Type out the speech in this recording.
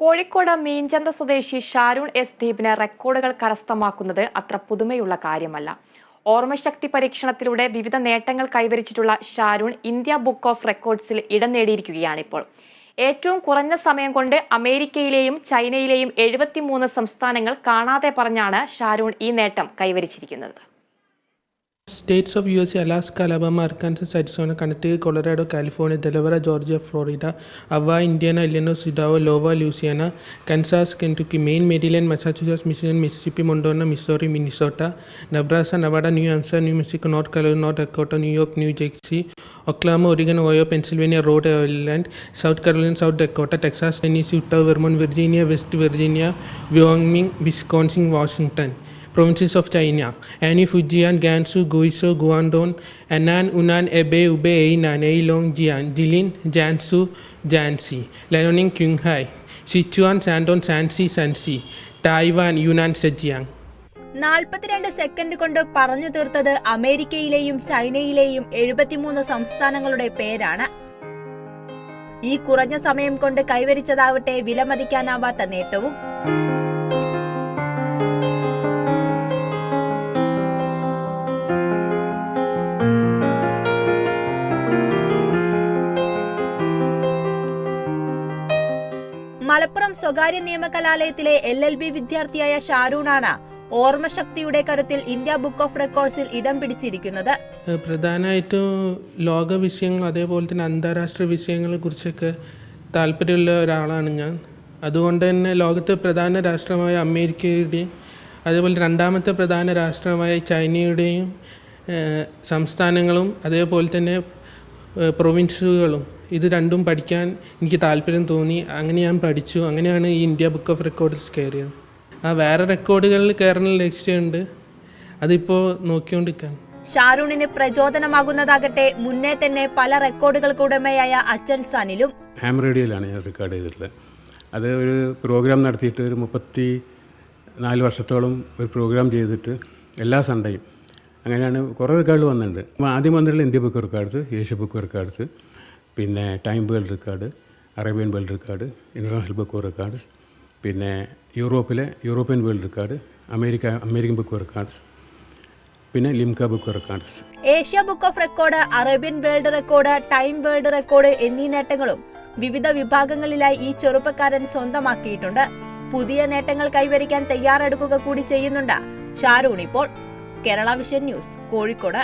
കോഴിക്കോട് മീൻചന്ത സ്വദേശി ഷാരൂൺ എസ് ദീപിന് റെക്കോർഡുകൾ കരസ്ഥമാക്കുന്നത് അത്ര പുതുമയുള്ള കാര്യമല്ല. ഓർമ്മശക്തി പരീക്ഷണത്തിലൂടെ വിവിധ നേട്ടങ്ങൾ കൈവരിച്ചിട്ടുള്ള ഷാരൂൺ ഇന്ത്യ ബുക്ക് ഓഫ് റെക്കോർഡ്സിൽ ഇടം നേടിയിരിക്കുകയാണിപ്പോൾ. ഏറ്റവും കുറഞ്ഞ സമയം കൊണ്ട് അമേരിക്കയിലെയും ചൈനയിലെയും എഴുപത്തിമൂന്ന് സംസ്ഥാനങ്ങൾ കാണാതെ പറഞ്ഞാണ് ഷാരൂൺ ഈ നേട്ടം കൈവരിച്ചിരിക്കുന്നത്. States of USA, Alaska, Alabama, Arkansas, Arizona, Connecticut, Colorado, California, Delaware, Georgia, Florida, Hawaii, Indiana, Illinois, Idaho, Iowa, Louisiana, Kansas, Kentucky, Maine, Maryland, Massachusetts, Michigan, Mississippi, Montana, Missouri, Minnesota, Nebraska, Nevada, New Hampshire, New Mexico, North Carolina, North Dakota, New York, New Jersey, Oklahoma, Oregon, Ohio, Pennsylvania, Rhode Island, South Carolina, South Dakota, Texas, Tennessee, Utah, Vermont, Virginia, West Virginia, Wyoming, Wisconsin, Washington. Provinces of China, Ani, Fujian, Gansu, Guizhou, Guangdong, Annan, Unan, Hebei, Hubei, Hainan, Heilong, Jian, Jilin, Jiangsu, Jiangxi, Liaoning, Qinghai, Sichuan, Shandong, Shanxi, Shanxi, Taiwan, Yunnan, Zhejiang. നാൽപ്പത്തിരണ്ട് second കൊണ്ട് പറഞ്ഞു തീർത്തത് അമേരിക്കയിലെയും ചൈനയിലെയും എഴുപത്തിമൂന്ന് സംസ്ഥാനങ്ങളുടെ പേരാണ് ഈ കുറഞ്ഞ സമയം കൊണ്ട് കൈവരിച്ചതാവട്ടെ വിലമതിക്കാനാവാത്ത നേട്ടവും മലപ്പുറം സ്വകാര്യ നിയമകലാലയത്തിലെ എൽ എൽ ബി വിദ്യാർത്ഥിയായ ഷാരൂണാണ് ഓർമ്മശക്തിയുടെ കരുത്തിൽ ഇന്ത്യ ബുക്ക് ഓഫ് റെക്കോർഡ്സിൽ ഇടം പിടിച്ചിരിക്കുന്നത്. പ്രധാനമായിട്ടും ലോക വിഷയങ്ങൾ അതേപോലെ തന്നെ അന്താരാഷ്ട്ര വിഷയങ്ങളെ കുറിച്ചൊക്കെ താല്പര്യമുള്ള ഒരാളാണ് ഞാൻ. അതുകൊണ്ട് തന്നെ ലോകത്തെ പ്രധാന രാഷ്ട്രമായ അമേരിക്കയുടെയും അതേപോലെ രണ്ടാമത്തെ പ്രധാന രാഷ്ട്രമായ ചൈനയുടെയും സംസ്ഥാനങ്ങളും അതേപോലെ തന്നെ പ്രൊവിൻസുകളും ഇത് രണ്ടും പഠിക്കാൻ എനിക്ക് താല്പര്യം തോന്നി. അങ്ങനെ ഞാൻ പഠിച്ചു. അങ്ങനെയാണ് ഈ ഇന്ത്യ ബുക്ക് ഓഫ് റെക്കോർഡ്സ് കയറിയത്. ആ വേറെ റെക്കോർഡുകളിൽ കയറുന്ന ലക്ഷ്യമുണ്ട്. അതിപ്പോൾ നോക്കിക്കൊണ്ടിരിക്കുകയാണ് ഷാരൂണിന് പ്രചോദനമാകുന്നതാകട്ടെ മുന്നേ തന്നെ പല റെക്കോർഡുകൾക്ക് ഉടമയായ അച്ഛൻ സാനിലും. ഹാം റേഡിയോയിലാണ് ഞാൻ റെക്കോർഡ് ചെയ്തിട്ടുള്ളത്. അത് ഒരു പ്രോഗ്രാം നടത്തിയിട്ട് ഒരു മുപ്പത്തി നാല് വർഷത്തോളം ഒരു പ്രോഗ്രാം ചെയ്തിട്ട് എല്ലാ സൺഡേയും അങ്ങനെയാണ് കുറേ റെക്കോർഡ് വന്നിട്ടുണ്ട്. അപ്പോൾ ആദ്യം വന്നിട്ടുള്ള India book records Asia book records പിന്നെ time world record Arabian world record international book records പിന്നെ യൂറോപ്പിലെ European world record America American book records പിന്നെ Limca book records Asia book of record Arabian world record time world record എന്നീ നേട്ടങ്ങളും വിവിധ വിഭാഗങ്ങളിലായി ഈ ചെറുപ്പക്കാരൻ സ്വന്തമാക്കിയിട്ടുണ്ട്. പുതിയ നേട്ടങ്ങൾ കൈവരിക്കാൻ തയ്യാറെടുക്കുക കൂടി ചെയ്യുന്നുണ്ട്. ഷാരൂൺ ഇപ്പോൾ. Kerala vision news Kozhikode.